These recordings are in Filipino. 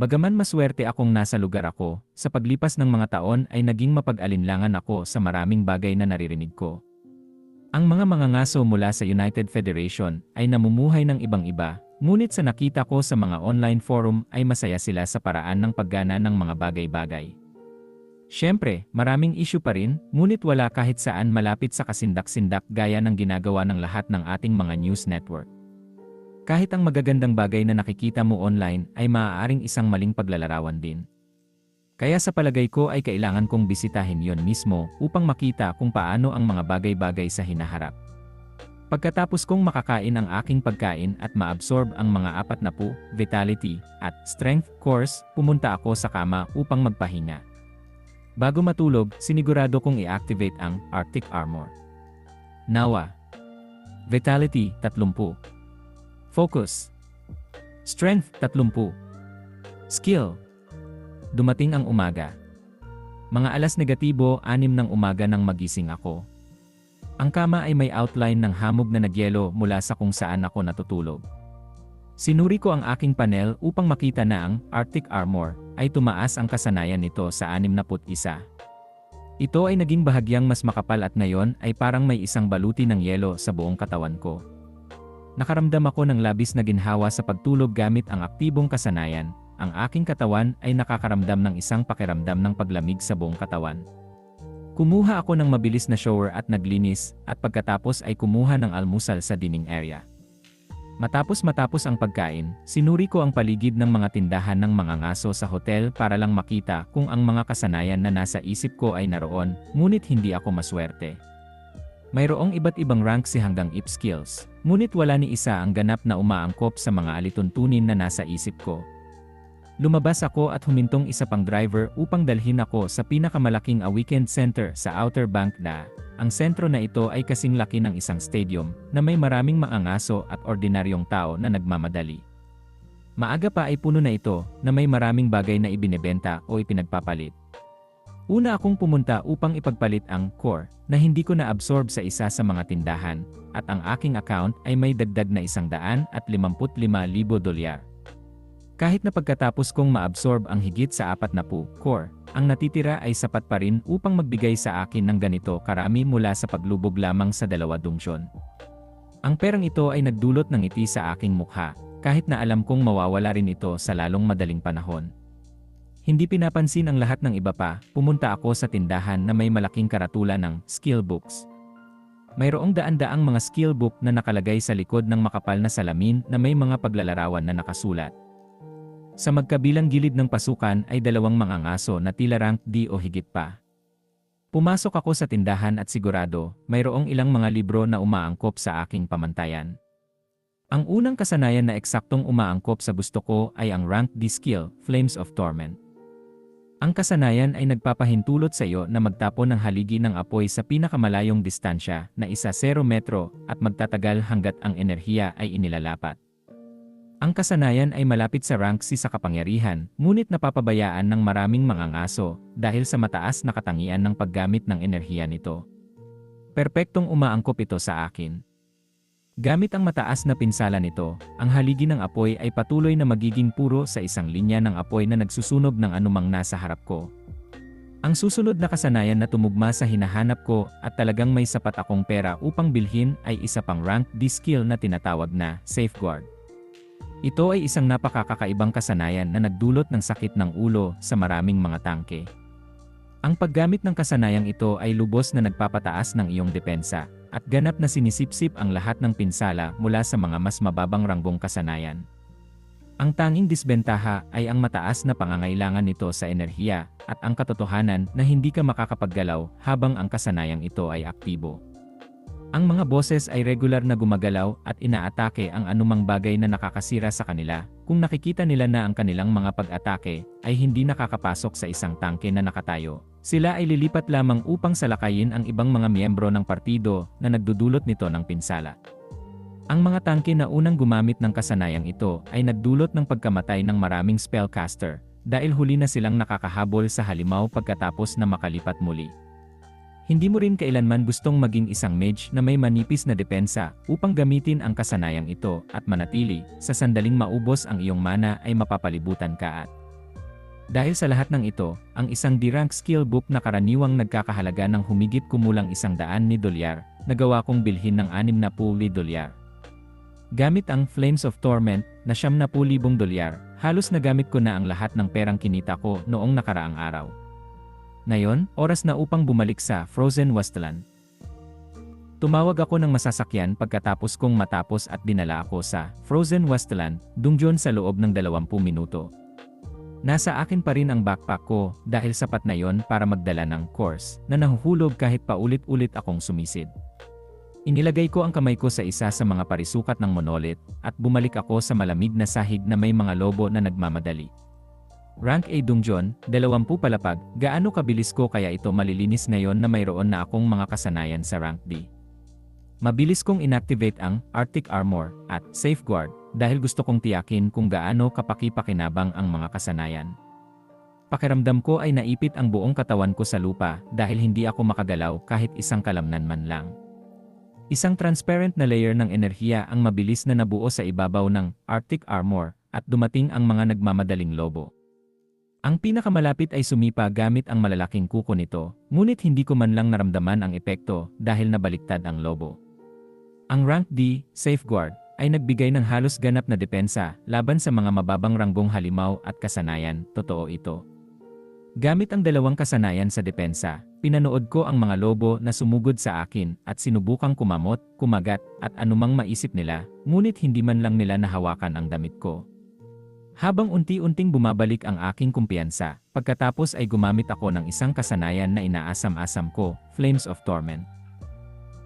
Bagaman maswerte akong nasa lugar ako, sa paglipas ng mga taon ay naging mapag-alinlangan ako sa maraming bagay na naririnig ko. Ang mga mangangaso mula sa United Federation ay namumuhay ng ibang iba, ngunit sa nakita ko sa mga online forum ay masaya sila sa paraan ng paggana ng mga bagay-bagay. Siyempre, maraming issue pa rin, ngunit wala kahit saan malapit sa kasindak-sindak gaya ng ginagawa ng lahat ng ating mga news network. Kahit ang magagandang bagay na nakikita mo online ay maaaring isang maling paglalarawan din. Kaya sa palagay ko ay kailangan kong bisitahin yon mismo upang makita kung paano ang mga bagay-bagay sa hinaharap. Pagkatapos kong makakain ang aking pagkain at maabsorb ang mga apat na po, vitality, at strength course, pumunta ako sa kama upang magpahinga. Bago matulog, sinigurado kong i-activate ang Arctic Armor. Nawa. Vitality, 30. Focus. Strength 30. Skill. Dumating ang umaga. Mga alas negatibo, anim ng umaga nang magising ako. Ang kama ay may outline ng hamog na nagyelo mula sa kung saan ako natutulog. Sinuri ko ang aking panel upang makita na ang Arctic Armor ay tumaas ang kasanayan nito sa 61. Ito ay naging bahagyang mas makapal at ngayon ay parang may isang baluti ng yelo sa buong katawan ko. Nakaramdam ako ng labis na ginhawa sa pagtulog gamit ang aktibong kasanayan. Ang aking katawan ay nakakaramdam ng isang pakiramdam ng paglamig sa buong katawan. Kumuha ako ng mabilis na shower at naglinis, at pagkatapos ay kumuha ng almusal sa dining area. Matapos matapos ang pagkain, sinuri ko ang paligid ng mga tindahan ng mga ngaso sa hotel para lang makita kung ang mga kasanayan na nasa isip ko ay naroon, ngunit hindi ako maswerte. Mayroong iba't ibang rank si hanggang IP skills, ngunit wala ni isa ang ganap na umaangkop sa mga alituntunin na nasa isip ko. Lumabas ako at humintong isa pang driver upang dalhin ako sa pinakamalaking a weekend center sa Outer Bank na. Ang sentro na ito ay kasing laki ng isang stadium na may maraming maangaso at ordinaryong tao na nagmamadali. Maaga pa ay puno na ito na may maraming bagay na ibinebenta o ipinagpapalit. Una akong pumunta upang ipagpalit ang core na hindi ko na-absorb sa isa sa mga tindahan at ang aking account ay may dagdag na isang daan at 55,000 dolyar. Kahit na pagkatapos kong ma-absorb ang higit sa apat na po, core, ang natitira ay sapat pa rin upang magbigay sa akin ng ganito karami mula sa paglubog lamang sa dalawa dungsyon. Ang perang ito ay nagdulot ng iti sa aking mukha, kahit na alam kong mawawala rin ito sa lalong madaling panahon. Hindi pinapansin ang lahat ng iba pa, pumunta ako sa tindahan na may malaking karatula ng skill books. Mayroong daan-daang mga skill book na nakalagay sa likod ng makapal na salamin na may mga paglalarawan na nakasulat. Sa magkabilang gilid ng pasukan ay dalawang mga ngaso na tila rank D o higit pa. Pumasok ako sa tindahan at sigurado, mayroong ilang mga libro na umaangkop sa aking pamantayan. Ang unang kasanayan na eksaktong umaangkop sa gusto ko ay ang rank D skill, Flames of Torment. Ang kasanayan ay nagpapahintulot sa iyo na magtapon ng haligi ng apoy sa pinakamalayong distansya na isa 0 metro at magtatagal hanggat ang enerhiya ay inilalapat. Ang kasanayan ay malapit sa rank C sa kapangyarihan, ngunit napapabayaan ng maraming mga ngaso dahil sa mataas na katangian ng paggamit ng enerhiya nito. Perpektong umaangkop ito sa akin. Gamit ang mataas na pinsala nito, ang haligi ng apoy ay patuloy na magiging puro sa isang linya ng apoy na nagsusunog ng anumang nasa harap ko. Ang susunod na kasanayan na tumugma sa hinahanap ko at talagang may sapat akong pera upang bilhin ay isa pang rank D skill na tinatawag na Safeguard. Ito ay isang napakakakaibang kasanayan na nagdulot ng sakit ng ulo sa maraming mga tangke. Ang paggamit ng kasanayang ito ay lubos na nagpapataas ng iyong depensa, at ganap na sinisipsip ang lahat ng pinsala mula sa mga mas mababang ranggong kasanayan. Ang tanging disbentaha ay ang mataas na pangangailangan nito sa enerhiya at ang katotohanan na hindi ka makakapaggalaw habang ang kasanayang ito ay aktibo. Ang mga boses ay regular na gumagalaw at inaatake ang anumang bagay na nakakasira sa kanila. Kung nakikita nila na ang kanilang mga pag-atake ay hindi nakakapasok sa isang tangke na nakatayo, sila ay lilipat lamang upang salakayin ang ibang mga miyembro ng partido na nagdudulot nito ng pinsala. Ang mga tangke na unang gumamit ng kasanayang ito ay nagdulot ng pagkamatay ng maraming spellcaster dahil huli na silang nakakahabol sa halimaw pagkatapos na makalipat muli. Hindi mo rin kailanman gustong maging isang mage na may manipis na depensa upang gamitin ang kasanayang ito at manatili sa sandaling maubos ang iyong mana ay mapapalibutan ka at Dahil sa lahat ng ito, ang isang D-rank skill book na karaniwang nagkakahalaga ng humigit kumulang isang daan ni dolyar, nagawa kong bilhin ng 60 dolyar. Gamit ang Flames of Torment na 70,000 dolyar, halos nagamit ko na ang lahat ng perang kinita ko noong nakaraang araw. Ngayon, oras na upang bumalik sa Frozen Wasteland. Tumawag ako ng masasakyan pagkatapos kong matapos at dinala ako sa Frozen Wasteland, Dungjon sa loob ng 20 minuto. Nasa akin pa rin ang backpack ko dahil sapat na yon para magdala ng course na nahuhulog kahit paulit-ulit akong sumisid. Inilagay ko ang kamay ko sa isa sa mga parisukat ng monolith at bumalik ako sa malamig na sahig na may mga lobo na nagmamadali. Rank A Dungjon, 20 palapag, gaano kabilis ko kaya ito malilinis ngayon na mayroon na akong mga kasanayan sa rank D. Mabilis kong inactivate ang Arctic Armor at Safeguard dahil gusto kong tiyakin kung gaano kapaki-pakinabang ang mga kasanayan. Pakiramdam ko ay naipit ang buong katawan ko sa lupa dahil hindi ako makagalaw kahit isang kalamnan man lang. Isang transparent na layer ng enerhiya ang mabilis na nabuo sa ibabaw ng Arctic Armor at dumating ang mga nagmamadaling lobo. Ang pinakamalapit ay sumipa gamit ang malalaking kuko nito, ngunit hindi ko man lang naramdaman ang epekto dahil nabaliktad ang lobo. Ang rank D, Safeguard, ay nagbigay ng halos ganap na depensa laban sa mga mababang ranggong halimaw at kasanayan, totoo ito. Gamit ang dalawang kasanayan sa depensa, Pinanood ko ang mga lobo na sumugod sa akin at sinubukang kumamot, kumagat at anumang maisip nila, ngunit hindi man lang nila nahawakan ang damit ko. Habang unti-unting bumabalik ang aking kumpiyansa, pagkatapos ay gumamit ako ng isang kasanayan na inaasam-asam ko, Flames of Torment.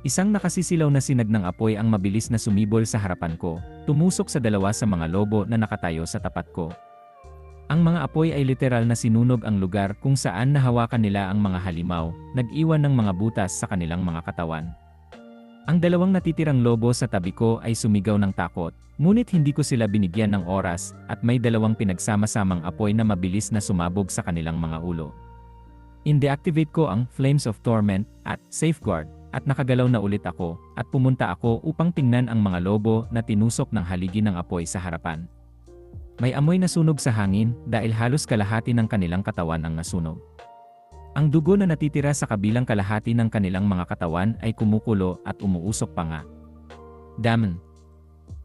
Isang nakasisilaw na sinag ng apoy ang mabilis na sumibol sa harapan ko, tumusok sa dalawa sa mga lobo na nakatayo sa tapat ko, ang mga apoy ay literal na sinunog ang lugar kung saan nahawakan nila ang mga halimaw, nag-iwan ng mga butas sa kanilang mga katawan. Ang dalawang natitirang lobo sa tabi ko ay sumigaw ng takot, ngunit hindi ko sila binigyan ng oras at may dalawang pinagsama-samang apoy na mabilis na sumabog sa kanilang mga ulo. In-deactivate ko ang Flames of Torment at Safeguard at nakagalaw na ulit ako at pumunta ako upang tingnan ang mga lobo na tinusok ng haligi ng apoy sa harapan. May amoy na sunog sa hangin dahil halos kalahati ng kanilang katawan ang nasunog. Ang dugo na natitira sa kabilang kalahati ng kanilang mga katawan ay kumukulo at umuusok pa nga. Daman.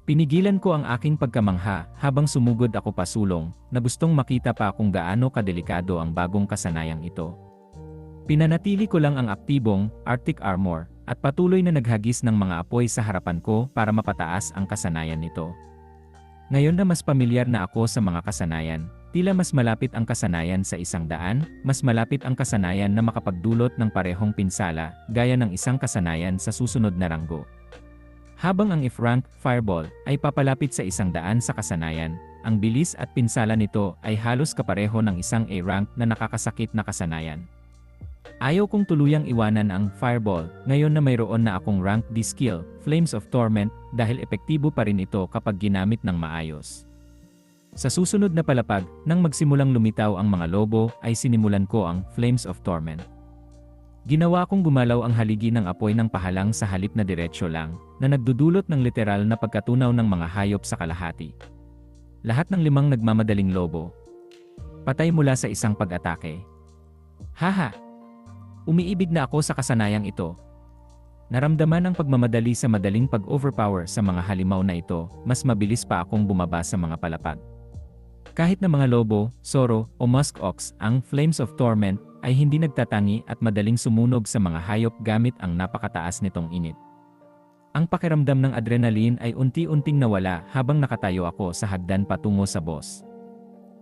Pinigilan ko ang aking pagkamangha habang sumugod ako pasulong na gustong makita pa kung gaano kadelikado ang bagong kasanayang ito. Pinanatili ko lang ang aktibong Arctic Armor at patuloy na naghagis ng mga apoy sa harapan ko para mapataas ang kasanayan nito. Ngayon na mas pamilyar na ako sa mga kasanayan, tila mas malapit ang kasanayan sa isang daan, mas malapit ang kasanayan na makapagdulot ng parehong pinsala, gaya ng isang kasanayan sa susunod na ranggo. Habang ang if-rank, Fireball, ay papalapit sa isang daan sa kasanayan, ang bilis at pinsala nito ay halos kapareho ng isang A-rank na nakakasakit na kasanayan. Ayaw kong tuluyang iwanan ang Fireball, ngayon na mayroon na akong rank D skill, Flames of Torment, dahil epektibo pa rin ito kapag ginamit ng maayos. Sa susunod na palapag, nang magsimulang lumitaw ang mga lobo, ay sinimulan ko ang Flames of Torment. Ginawa kong gumalaw ang haligi ng apoy ng pahalang sa halip na diretsyo lang, na nagdudulot ng literal na pagkatunaw ng mga hayop sa kalahati. Lahat ng limang nagmamadaling lobo. Patay mula sa isang pag-atake. Haha! Umiibig na ako sa kasanayang ito. Naramdaman ang pagmamadali sa madaling pag-overpower sa mga halimaw na ito, mas mabilis pa akong bumaba sa mga palapag. Kahit na mga lobo, soro, o musk ox, ang Flames of Torment ay hindi nagtatangi at madaling sumunog sa mga hayop gamit ang napakataas nitong init. Ang pakiramdam ng adrenaline ay unti-unting nawala habang nakatayo ako sa hagdan patungo sa boss.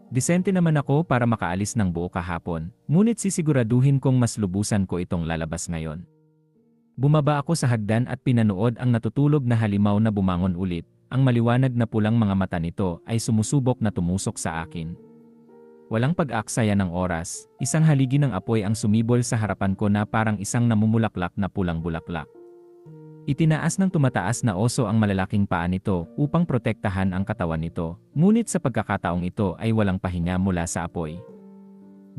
Disente naman ako para makaalis ng buo kahapon, ngunit sisiguraduhin kong mas lubusan ko itong lalabas ngayon. Bumaba ako sa hagdan at pinanood ang natutulog na halimaw na bumangon ulit. Ang maliwanag na pulang mga mata nito ay sumusubok na tumusok sa akin. Walang pag-aksaya ng oras, isang haligi ng apoy ang sumibol sa harapan ko na parang isang namumulaklak na pulang bulaklak. Itinaas ng tumataas na oso ang malalaking paa nito upang protektahan ang katawan nito, ngunit sa pagkakataong ito ay walang pahinga mula sa apoy.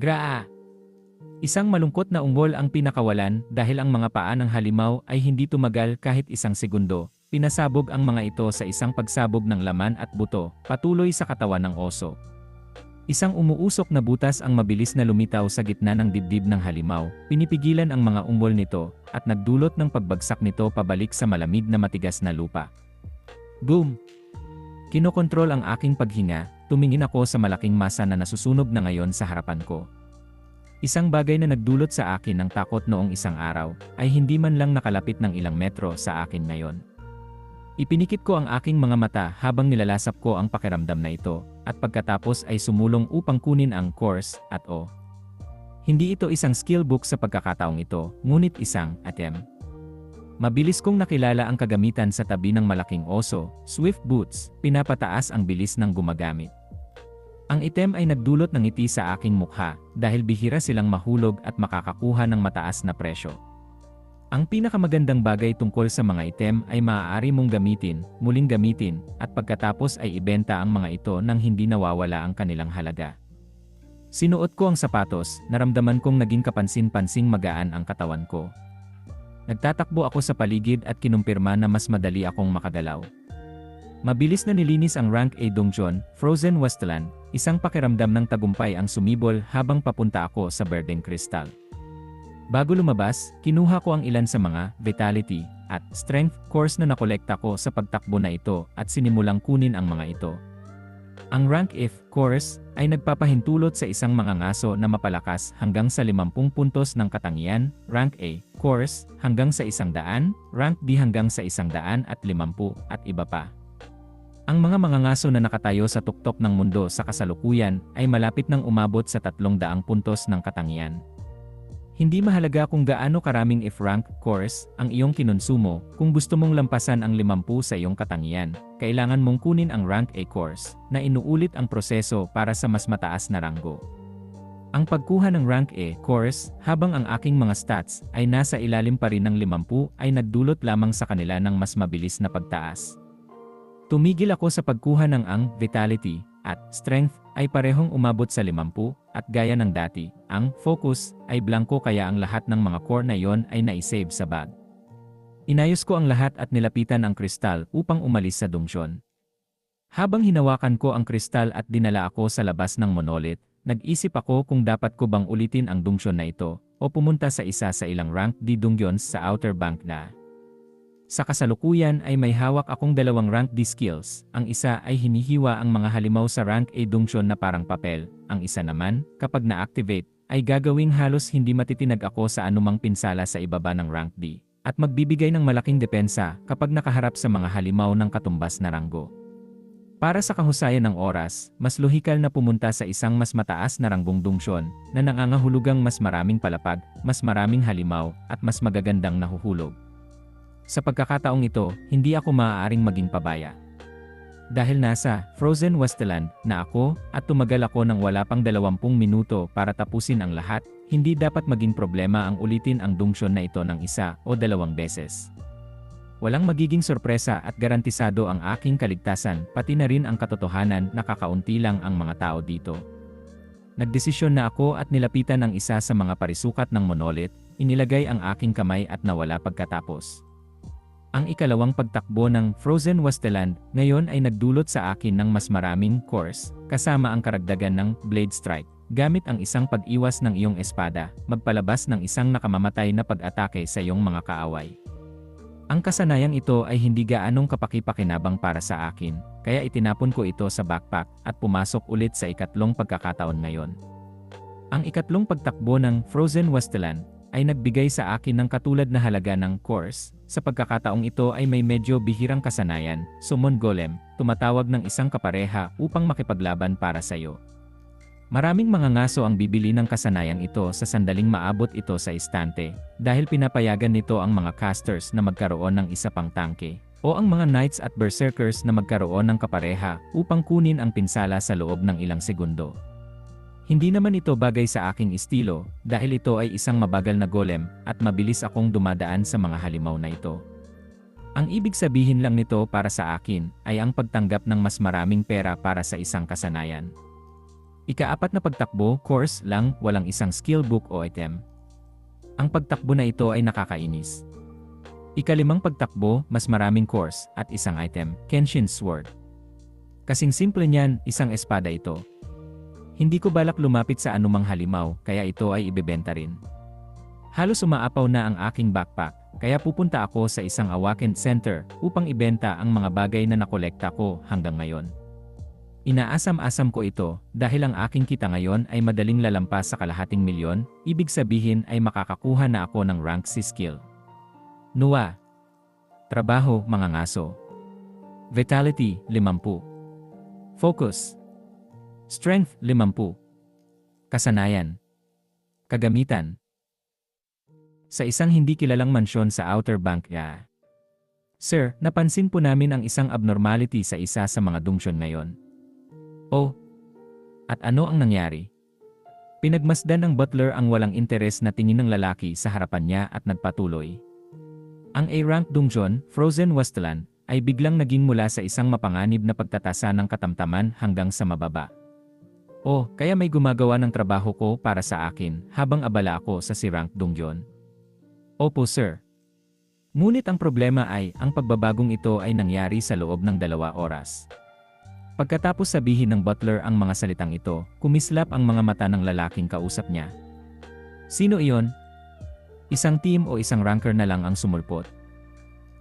Graa! Isang malungkot na ungol ang pinakawalan dahil ang mga paa ng halimaw ay hindi tumagal kahit isang segundo. Pinasabog ang mga ito sa isang pagsabog ng laman at buto, patuloy sa katawan ng oso. Isang umuusok na butas ang mabilis na lumitaw sa gitna ng dibdib ng halimaw, pinipigilan ang mga umbol nito, at nagdulot ng pagbagsak nito pabalik sa malamig na matigas na lupa. Boom! Kinokontrol ang aking paghinga, tumingin ako sa malaking masa na nasusunog na ngayon sa harapan ko. Isang bagay na nagdulot sa akin ng takot noong isang araw, ay hindi man lang nakalapit ng ilang metro sa akin ngayon. Ipinikit ko ang aking mga mata habang nilalasap ko ang pakiramdam na ito, at pagkatapos ay sumulong upang kunin ang course at o. Hindi ito isang skill book sa pagkakataong ito, ngunit isang atem. Mabilis kong nakilala ang kagamitan sa tabi ng malaking oso, swift boots, pinapataas ang bilis ng gumagamit. Ang item ay nagdulot ng ngiti sa aking mukha dahil bihira silang mahulog at makakakuha ng mataas na presyo. Ang pinakamagandang bagay tungkol sa mga item ay maaari mong gamitin, muling gamitin, at pagkatapos ay ibenta ang mga ito nang hindi nawawala ang kanilang halaga. Sinuot ko ang sapatos, naramdaman kong naging kapansin-pansing magaan ang katawan ko. Nagtatakbo ako sa paligid at kinumpirma na mas madali akong makagalaw. Mabilis na nilinis ang Rank A Dongjun, Frozen Westland, isang pakiramdam ng tagumpay ang sumibol habang papunta ako sa Berdeng Crystal. Bago lumabas, kinuha ko ang ilan sa mga Vitality at Strength course na nakolekta ko sa pagtakbo na ito at sinimulang kunin ang mga ito. Ang Rank If course ay nagpapahintulot sa isang mga ngaso na mapalakas hanggang sa 50 puntos ng katangian, Rank A course hanggang sa 100, Rank B hanggang sa 100 at 50 at iba pa. Ang mga mangangaso na nakatayo sa tuktok ng mundo sa kasalukuyan ay malapit nang umabot sa 300 puntos ng katangian. Hindi mahalaga kung gaano karaming if-rank course ang iyong kinonsumo, kung gusto mong lampasan ang 50 sa iyong katangian, kailangan mong kunin ang rank A course na inuulit ang proseso para sa mas mataas na ranggo. Ang pagkuha ng rank A course habang ang aking mga stats ay nasa ilalim pa rin ng 50 ay nagdulot lamang sa kanila ng mas mabilis na pagtaas. Tumigil ako sa pagkuha ng ang vitality at strength ay parehong umabot sa 50 at gaya ng dati, ang focus ay blanco kaya ang lahat ng mga core na iyon ay naisave sa bag. Inayos ko ang lahat at nilapitan ang kristal upang umalis sa dungsyon. Habang hinawakan ko ang kristal at dinala ako sa labas ng monolith, nag-isip ako kung dapat ko bang ulitin ang dungsyon na ito o pumunta sa isa sa ilang rank di dungyons sa outer bank na. Sa kasalukuyan ay may hawak akong dalawang rank D skills. Ang isa ay hinihiwa ang mga halimaw sa rank A dungeon na parang papel. Ang isa naman, kapag na-activate, ay gagawing halos hindi matitinag ako sa anumang pinsala sa ibaba ng rank D. At magbibigay ng malaking depensa kapag nakaharap sa mga halimaw ng katumbas na ranggo. Para sa kahusayan ng oras, mas lohikal na pumunta sa isang mas mataas na ranggong dungsyon na nangangahulugang mas maraming palapag, mas maraming halimaw, at mas magagandang nahuhulog. Sa pagkakataong ito, hindi ako maaaring maging pabaya. Dahil nasa Frozen Westland na ako at tumagal ako ng wala pang 20 minuto para tapusin ang lahat, hindi dapat maging problema ang ulitin ang dungsyon na ito ng isa o dalawang beses. Walang magiging sorpresa at garantisado ang aking kaligtasan pati na rin ang katotohanan na kakaunti lang ang mga tao dito. Nagdesisyon na ako at nilapitan ang isa sa mga parisukat ng monolith, inilagay ang aking kamay at nawala pagkatapos. Ang ikalawang pagtakbo ng Frozen Westeland ngayon ay nagdulot sa akin ng mas maraming course, kasama ang karagdagan ng Blade Strike. Gamit ang isang pag-iwas ng iyong espada, magpalabas ng isang nakamamatay na pag-atake sa iyong mga kaaway. Ang kasanayang ito ay hindi gaanong kapakipakinabang para sa akin, kaya itinapon ko ito sa backpack at pumasok ulit sa ikatlong pagkakataon ngayon. Ang ikatlong pagtakbo ng Frozen Westeland ay nagbigay sa akin ng katulad na halaga ng course. Sa pagkakataong ito ay may medyo bihirang kasanayan, summon golem, tumatawag ng isang kapareha upang makipaglaban para sa iyo. Maraming mga ngaso ang bibili ng kasanayang ito sa sandaling maabot ito sa istante, dahil pinapayagan nito ang mga casters na magkaroon ng isa pang tangke, o ang mga knights at berserkers na magkaroon ng kapareha upang kunin ang pinsala sa loob ng ilang segundo. Hindi naman ito bagay sa aking estilo, dahil ito ay isang mabagal na golem, at mabilis akong dumadaan sa mga halimaw na ito. Ang ibig sabihin lang nito para sa akin, ay ang pagtanggap ng mas maraming pera para sa isang kasanayan. Ikaapat na pagtakbo, course lang, walang isang skill book o item. Ang pagtakbo na ito ay nakakainis. Ikalimang pagtakbo, mas maraming course, at isang item, Kenshin Sword. Kasing simple niyan, isang espada ito, Hindi ko balak lumapit sa anumang halimaw, kaya ito ay ibebenta rin. Halos umaapaw na ang aking backpack, kaya pupunta ako sa isang awaken center upang ibenta ang mga bagay na nakolekta ko hanggang ngayon. Inaasam-asam ko ito dahil ang aking kita ngayon ay madaling lalampas sa kalahating milyon, ibig sabihin ay makakakuha na ako ng rank C skill. Nuwa. Trabaho, mga ngaso. Vitality, 50. Focus. Strength, 50. Kasanayan. Kagamitan. Sa isang hindi kilalang mansyon sa Outer Bank, ya. Sir, napansin po namin ang isang abnormality sa isa sa mga dungsyon ngayon. Oh. At ano ang nangyari? Pinagmasdan ng butler ang walang interes na tingin ng lalaki sa harapan niya at nagpatuloy. Ang A-rank dungeon, Frozen Wasteland, ay biglang naging mula sa isang mapanganib na pagtatasa ng katamtaman hanggang sa mababa. Oh, kaya may gumagawa ng trabaho ko para sa akin habang abala ako sa si rank. Opo sir. Ngunit ang problema ay, ang pagbabagong ito ay nangyari sa loob ng dalawa oras. Pagkatapos sabihin ng butler ang mga salitang ito, kumislap ang mga mata ng lalaking kausap niya. Sino iyon? Isang team o isang ranker na lang ang sumulpot.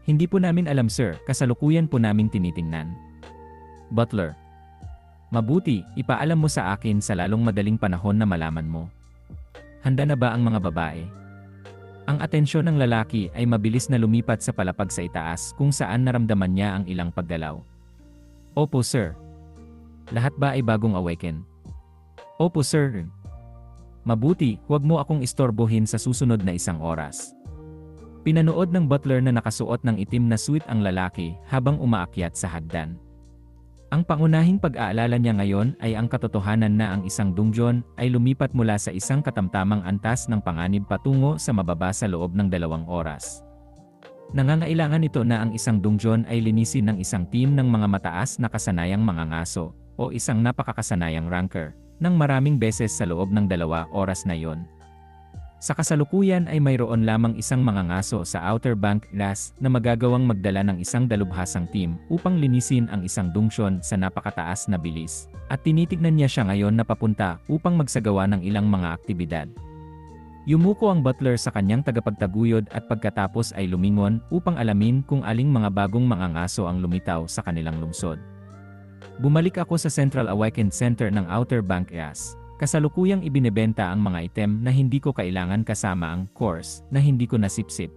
Hindi po namin alam sir, kasalukuyan po naming tinitingnan. Butler. Mabuti, ipaalam mo sa akin sa lalong madaling panahon na malaman mo. Handa na ba ang mga babae? Ang atensyon ng lalaki ay mabilis na lumipat sa palapag sa itaas kung saan naramdaman niya ang ilang pagdalaw. Opo sir, lahat ba ay bagong awaken? Opo sir. Mabuti, huwag mo akong istorbohin sa susunod na isang oras. Pinanood ng butler na nakasuot ng itim na suit ang lalaki habang umaakyat sa hagdan. Ang pangunahing pag-aalala niya ngayon ay ang katotohanan na ang isang dungeon ay lumipat mula sa isang katamtamang antas ng panganib patungo sa mababa sa loob ng dalawang oras. Nangangailangan ito na ang isang dungeon ay linisin ng isang team ng mga mataas na kasanayang mga ngaso o isang napakakasanayang ranker ng maraming beses sa loob ng dalawa oras na yon. Sa kasalukuyan ay mayroon lamang isang mga ngaso sa Outer Bank Glass na magagawang magdala ng isang dalubhasang team upang linisin ang isang dungeon sa napakataas na bilis. At tinitignan niya siya ngayon na papunta upang magsagawa ng ilang mga aktibidad. Yumuko ang butler sa kanyang tagapagtaguyod at pagkatapos ay lumingon upang alamin kung aling mga bagong mga ngaso ang lumitaw sa kanilang lungsod. Bumalik ako sa Central Awakened Center ng Outer Bank EAS. Kasalukuyang ibinebenta ang mga item na hindi ko kailangan kasama ang course na hindi ko nasipsip.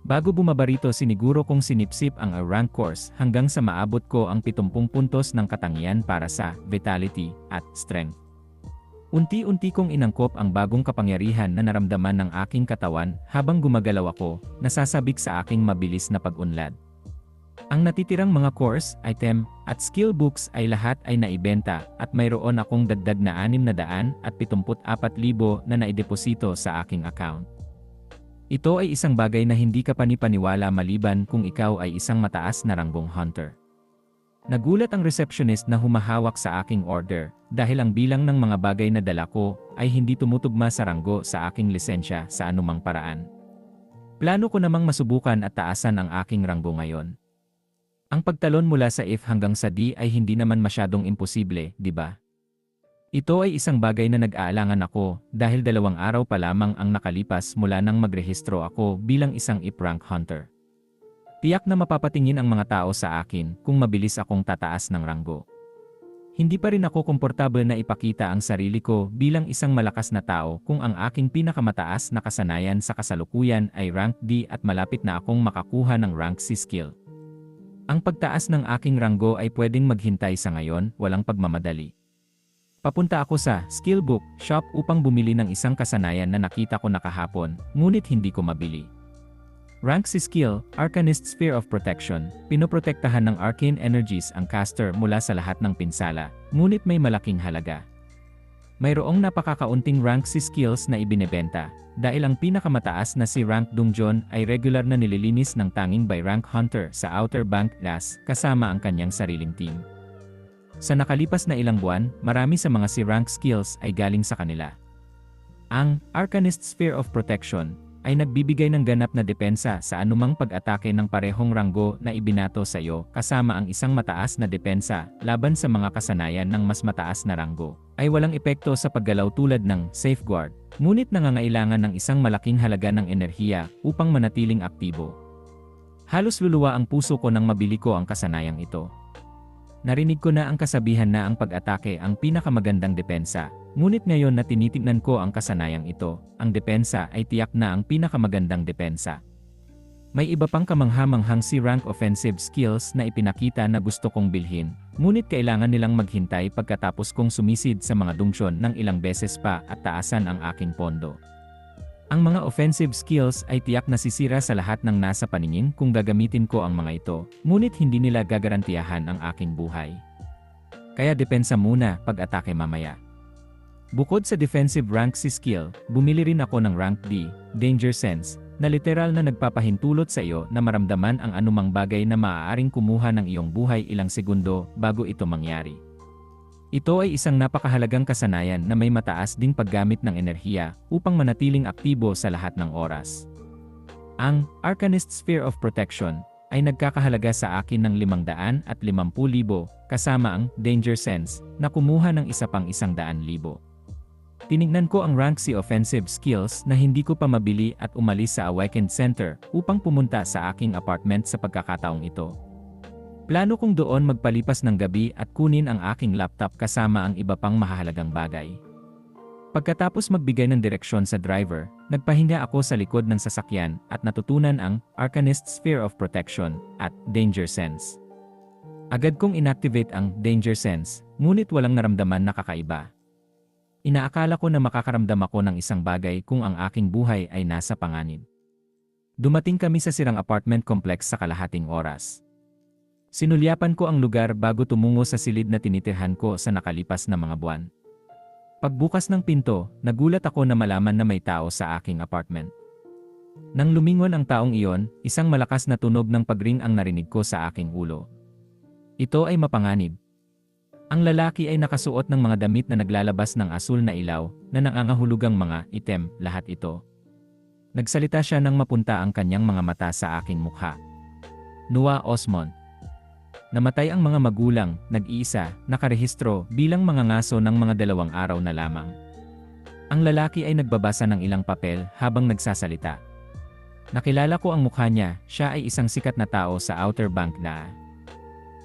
Bago bumaba rito siniguro kong sinipsip ang rank course hanggang sa maabot ko ang 70 puntos ng katangian para sa vitality at strength. Unti-unti kong inangkop ang bagong kapangyarihan na naramdaman ng aking katawan habang gumagalaw ako, nasasabik sa aking mabilis na pag-unlad. Ang natitirang mga course, item, at skill books ay lahat ay naibenta at mayroon akong dagdag na 674,000 na naideposito sa aking account. Ito ay isang bagay na hindi ka panipaniwala maliban kung ikaw ay isang mataas na ranggong hunter. Nagulat ang receptionist na humahawak sa aking order dahil ang bilang ng mga bagay na dala ko ay hindi tumutugma sa ranggo sa aking lisensya sa anumang paraan. Plano ko namang masubukan at taasan ang aking ranggo ngayon. Ang pagtalon mula sa F hanggang sa D ay hindi naman masyadong imposible, di ba? Ito ay isang bagay na nag-aalangan ako dahil dalawang araw pa lamang ang nakalipas mula nang magrehistro ako bilang isang IP-rank hunter. Tiyak na mapapatingin ang mga tao sa akin kung mabilis akong tataas ng ranggo. Hindi pa rin ako komportable na ipakita ang sarili ko bilang isang malakas na tao kung ang aking pinakamataas na kasanayan sa kasalukuyan ay rank D at malapit na akong makakuha ng rank C skill. Ang pagtaas ng aking ranggo ay pwedeng maghintay sa ngayon, walang pagmamadali. Papunta ako sa skill book shop upang bumili ng isang kasanayan na nakita ko nakahapon, ngunit hindi ko mabili. Rank si skill, Arcanist Sphere of Protection, pinoprotektahan ng arcane energies ang caster mula sa lahat ng pinsala, ngunit may malaking halaga. Mayroong napakakaunting rank si skills na ibinebenta, dahil ang pinakamataas na si rank Dungeon ay regular na nililinis ng tanging by rank hunter sa Outer Bank Glass kasama ang kanyang sariling team. Sa nakalipas na ilang buwan, marami sa mga si rank skills ay galing sa kanila. Ang Arcanist Sphere of Protection ay nagbibigay ng ganap na depensa sa anumang pag-atake ng parehong ranggo na ibinato sa iyo kasama ang isang mataas na depensa laban sa mga kasanayan ng mas mataas na ranggo, ay walang epekto sa paggalaw tulad ng safeguard, ngunit nangangailangan ng isang malaking halaga ng enerhiya upang manatiling aktibo. Halos luluwa ang puso ko nang mabili ko ang kasanayang ito. Narinig ko na ang kasabihan na ang pag-atake ang pinakamagandang depensa, Ngunit ngayon na tinitignan ko ang kasanayang ito, ang depensa ay tiyak na ang pinakamagandang depensa. May iba pang kamanghamanghang si rank offensive skills na ipinakita na gusto kong bilhin, ngunit kailangan nilang maghintay pagkatapos kong sumisid sa mga dungsyon ng ilang beses pa at taasan ang aking pondo. Ang mga offensive skills ay tiyak na sisira sa lahat ng nasa paningin kung gagamitin ko ang mga ito, ngunit hindi nila gagarantiyahan ang aking buhay. Kaya depensa muna pag-atake mamaya. Bukod sa defensive rank si skill, bumili rin ako ng rank D, Danger Sense, na literal na nagpapahintulot sa iyo na maramdaman ang anumang bagay na maaaring kumuha ng iyong buhay ilang segundo bago ito mangyari. Ito ay isang napakahalagang kasanayan na may mataas ding paggamit ng enerhiya upang manatiling aktibo sa lahat ng oras. Ang Arcanist Sphere of Protection ay nagkakahalaga sa akin ng 550,000 kasama ang Danger Sense na kumuha ng isa pang 100,000. Tinignan ko ang rank si offensive skills na hindi ko pa mabili at umalis sa Awakened Center upang pumunta sa aking apartment sa pagkakataong ito. Plano kong doon magpalipas ng gabi at kunin ang aking laptop kasama ang iba pang mahalagang bagay. Pagkatapos magbigay ng direksyon sa driver, nagpahinga ako sa likod ng sasakyan at natutunan ang Arcanist Sphere of Protection at Danger Sense. Agad kong inactivate ang Danger Sense, ngunit walang naramdaman na kakaiba. Inaakala ko na makakaramdam ako ng isang bagay kung ang aking buhay ay nasa panganib. Dumating kami sa sirang apartment complex sa kalahating oras. Sinulyapan ko ang lugar bago tumungo sa silid na tinitirhan ko sa nakalipas na mga buwan. Pagbukas ng pinto, nagulat ako na malaman na may tao sa aking apartment. Nang lumingon ang taong iyon, isang malakas na tunog ng pagring ang narinig ko sa aking ulo. Ito ay mapanganib, ang lalaki ay nakasuot ng mga damit na naglalabas ng asul na ilaw na nangangahulugang mga item, lahat ito. Nagsalita siya nang mapunta ang kanyang mga mata sa aking mukha. Noah Osmond. Namatay ang mga magulang, nag-iisa, nakarehistro bilang mga ngaso ng mga dalawang araw na lamang. Ang lalaki ay nagbabasa ng ilang papel habang nagsasalita. Nakilala ko ang mukha niya, siya ay isang sikat na tao sa Outer Bank na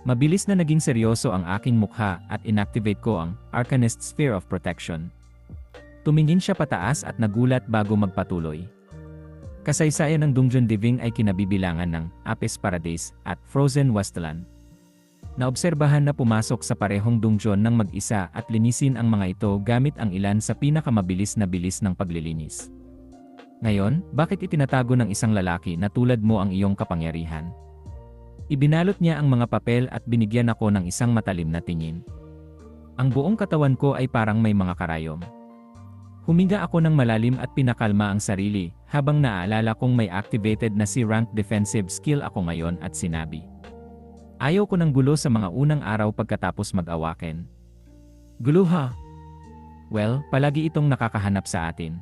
Mabilis na naging seryoso ang aking mukha at inactivate ko ang Arcanist Sphere of Protection. Tumingin siya pataas at nagulat bago magpatuloy. Kasaysayan ng Dungeon Diving ay kinabibilangan ng Apis Paradise at Frozen Westland. Naobserbahan na pumasok sa parehong dungeon ng mag-isa at linisin ang mga ito gamit ang ilan sa pinakamabilis na bilis ng paglilinis. Ngayon, bakit itinatago ng isang lalaki na tulad mo ang iyong kapangyarihan? Ibinalot niya ang mga papel at binigyan ako ng isang matalim na tingin. Ang buong katawan ko ay parang may mga karayom. Huminga ako ng malalim at pinakalma ang sarili, habang naaalala kong may activated na si rank defensive skill ako ngayon at sinabi. Ayaw ko ng gulo sa mga unang araw pagkatapos mag-awaken. Gulo ha? Well, palagi itong nakakahanap sa atin.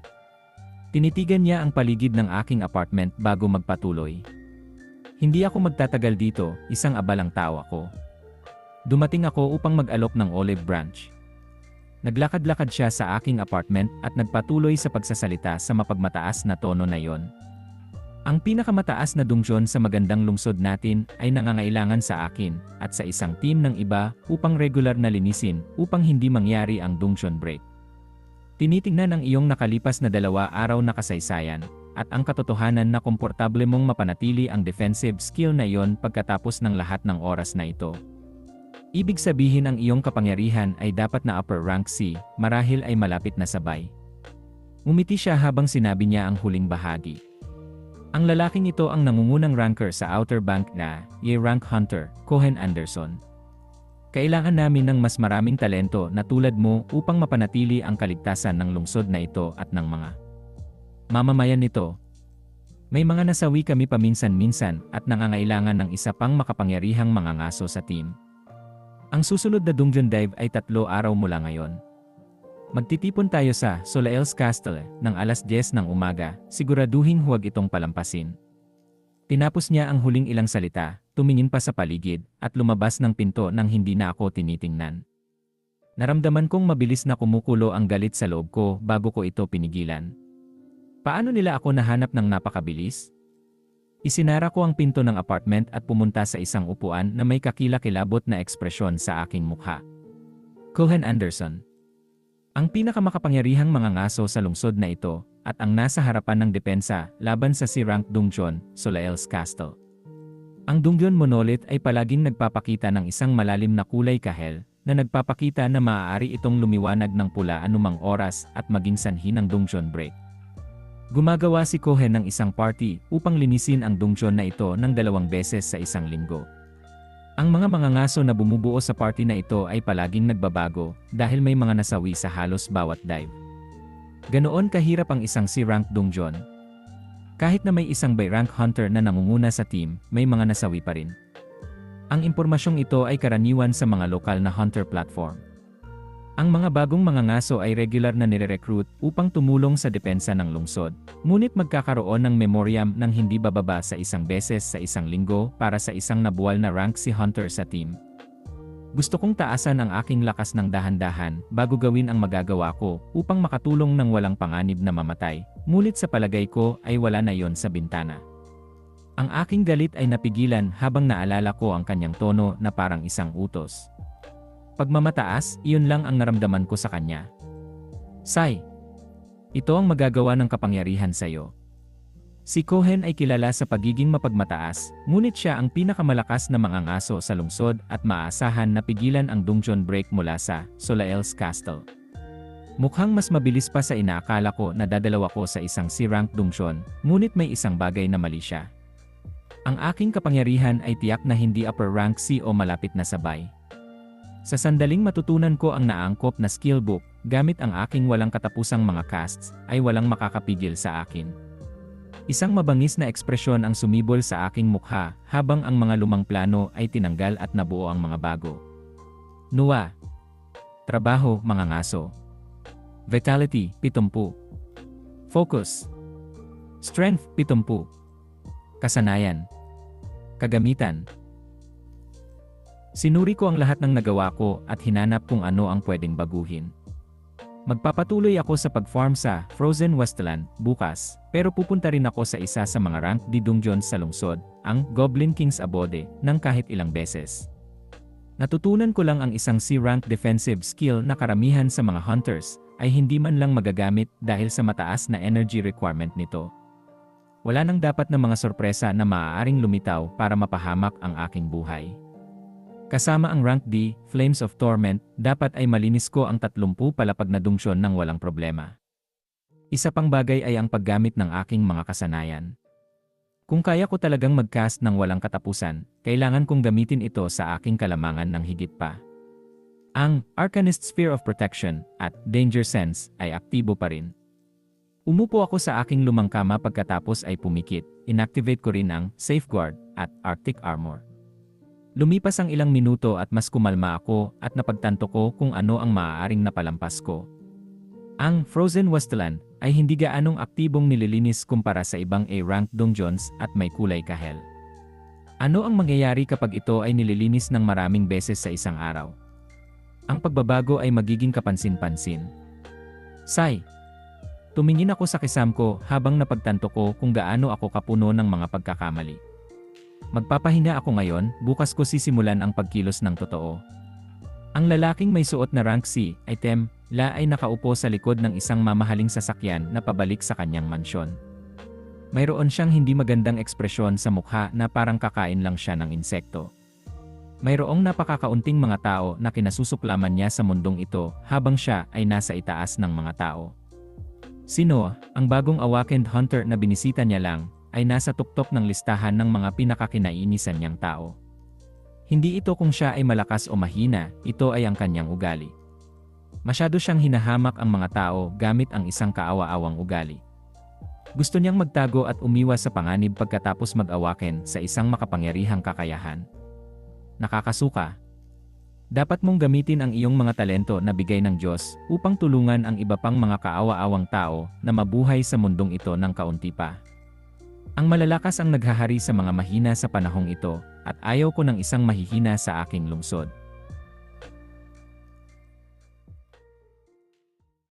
Tinitigan niya ang paligid ng aking apartment bago magpatuloy. Hindi ako magtatagal dito, isang abalang tao ako. Dumating ako upang mag-alok ng olive branch. Naglakad-lakad siya sa aking apartment at nagpatuloy sa pagsasalita sa mapagmataas na tono na yon. Ang pinakamataas na dungsyon sa magandang lungsod natin ay nangangailangan sa akin at sa isang team ng iba upang regular na linisin upang hindi mangyari ang dungsyon break. Tinitingnan ang iyong nakalipas na dalawa araw na kasaysayan at ang katotohanan na komportable mong mapanatili ang defensive skill na iyon pagkatapos ng lahat ng oras na ito. Ibig sabihin ang iyong kapangyarihan ay dapat na upper rank C, marahil ay malapit na sabay. Umiti siya habang sinabi niya ang huling bahagi. Ang lalaking ito ang nangungunang ranker sa Outer Bank na, Ye Rank Hunter, Cohen Anderson. Kailangan namin ng mas maraming talento na tulad mo upang mapanatili ang kaligtasan ng lungsod na ito at ng mga mamamayan nito. May mga nasawi kami paminsan-minsan at nangangailangan ng isa pang makapangyarihang mga ngaso sa team. Ang susunod na dungeon dive ay tatlo araw mula ngayon. Magtitipon tayo sa Solaels Castle ng alas 10 ng umaga, siguraduhin huwag itong palampasin. Tinapos niya ang huling ilang salita, tumingin pa sa paligid, at lumabas ng pinto nang hindi na ako tinitingnan. Naramdaman kong mabilis na kumukulo ang galit sa loob ko bago ko ito pinigilan. Paano nila ako nahanap ng napakabilis? Isinara ko ang pinto ng apartment at pumunta sa isang upuan na may kakilakilabot na ekspresyon sa aking mukha. Cohen Anderson ang pinakamakapangyarihang mga ngaso sa lungsod na ito, at ang nasa harapan ng depensa laban sa si Rank Dungjon, Solael's Castle. Ang Dungjon Monolith ay palaging nagpapakita ng isang malalim na kulay kahel, na nagpapakita na maaari itong lumiwanag ng pula anumang oras at maging sanhi ng Dungjon Break. Gumagawa si Cohen ng isang party upang linisin ang Dungjon na ito ng dalawang beses sa isang linggo. Ang mga mangangaso na bumubuo sa party na ito ay palaging nagbabago dahil may mga nasawi sa halos bawat dive. Ganoon kahirap ang isang si Rank Dungjon. Kahit na may isang by rank hunter na nangunguna sa team, may mga nasawi pa rin. Ang impormasyong ito ay karaniwan sa mga lokal na hunter platform. Ang mga bagong mga ngaso ay regular na nire-recruit upang tumulong sa depensa ng lungsod. Ngunit magkakaroon ng memoriam ng hindi bababa sa isang beses sa isang linggo para sa isang nabuwal na rank si Hunter sa team. Gusto kong taasan ang aking lakas ng dahan-dahan bago gawin ang magagawa ko upang makatulong ng walang panganib na mamatay. Ngunit sa palagay ko ay wala na yon sa bintana. Ang aking galit ay napigilan habang naalala ko ang kanyang tono na parang isang utos. Pagmamataas, iyon lang ang naramdaman ko sa kanya. Sai, ito ang magagawa ng kapangyarihan sa iyo. Si Cohen ay kilala sa pagiging mapagmataas, ngunit siya ang pinakamalakas na mga ngaso sa lungsod at maaasahan na pigilan ang Dungjon Break mula sa Solael's Castle. Mukhang mas mabilis pa sa inaakala ko na dadalaw ako sa isang si-rank Dungjon, ngunit may isang bagay na mali siya. Ang aking kapangyarihan ay tiyak na hindi upper rank C o malapit na sabay. Sa sandaling matutunan ko ang naangkop na skill book, gamit ang aking walang katapusang mga casts, ay walang makakapigil sa akin. Isang mabangis na ekspresyon ang sumibol sa aking mukha habang ang mga lumang plano ay tinanggal at nabuo ang mga bago. Nuwa. Trabaho, mga ngaso. Vitality, 70. Focus. Strength, 70. Kasanayan. Kagamitan, Sinuri ko ang lahat ng nagawa ko at hinanap kung ano ang pwedeng baguhin. Magpapatuloy ako sa pag-farm sa Frozen Westland bukas, pero pupunta rin ako sa isa sa mga rank di dungeons sa lungsod, ang Goblin King's Abode, ng kahit ilang beses. Natutunan ko lang ang isang C-rank defensive skill na karamihan sa mga hunters ay hindi man lang magagamit dahil sa mataas na energy requirement nito. Wala nang dapat na mga sorpresa na maaaring lumitaw para mapahamak ang aking buhay. Kasama ang rank D, Flames of Torment, dapat ay malinis ko ang 30 palapag na dungsyon ng walang problema. Isa pang bagay ay ang paggamit ng aking mga kasanayan. Kung kaya ko talagang mag-cast ng walang katapusan, kailangan kong gamitin ito sa aking kalamangan ng higit pa. Ang Arcanist Sphere of Protection at Danger Sense ay aktibo pa rin. Umupo ako sa aking lumang kama pagkatapos ay pumikit, inactivate ko rin ang Safeguard at Arctic Armor. Lumipas ang ilang minuto at mas kumalma ako at napagtanto ko kung ano ang maaaring napalampas ko. Ang Frozen Westland ay hindi gaanong aktibong nililinis kumpara sa ibang A-rank dungeons at may kulay kahel. Ano ang mangyayari kapag ito ay nililinis ng maraming beses sa isang araw? Ang pagbabago ay magiging kapansin-pansin. Sai, tumingin ako sa kisam ko habang napagtanto ko kung gaano ako kapuno ng mga pagkakamali. Magpapahinga ako ngayon, bukas ko sisimulan ang pagkilos ng totoo. Ang lalaking may suot na rank C, item, la ay nakaupo sa likod ng isang mamahaling sasakyan na pabalik sa kanyang mansyon. Mayroon siyang hindi magandang ekspresyon sa mukha na parang kakain lang siya ng insekto. Mayroong napakakaunting mga tao na kinasusuklaman niya sa mundong ito habang siya ay nasa itaas ng mga tao. Sino, ang bagong awakened hunter na binisita niya lang, ay nasa tuktok ng listahan ng mga pinakakinainisan niyang tao. Hindi ito kung siya ay malakas o mahina, ito ay ang kanyang ugali. Masyado siyang hinahamak ang mga tao gamit ang isang kaawa-awang ugali. Gusto niyang magtago at umiwas sa panganib pagkatapos mag-awaken sa isang makapangyarihang kakayahan. Nakakasuka. Dapat mong gamitin ang iyong mga talento na bigay ng Diyos upang tulungan ang iba pang mga kaawa-awang tao na mabuhay sa mundong ito ng kaunti pa. Ang malalakas ang naghahari sa mga mahina sa panahong ito, at ayaw ko ng isang mahihina sa aking lungsod.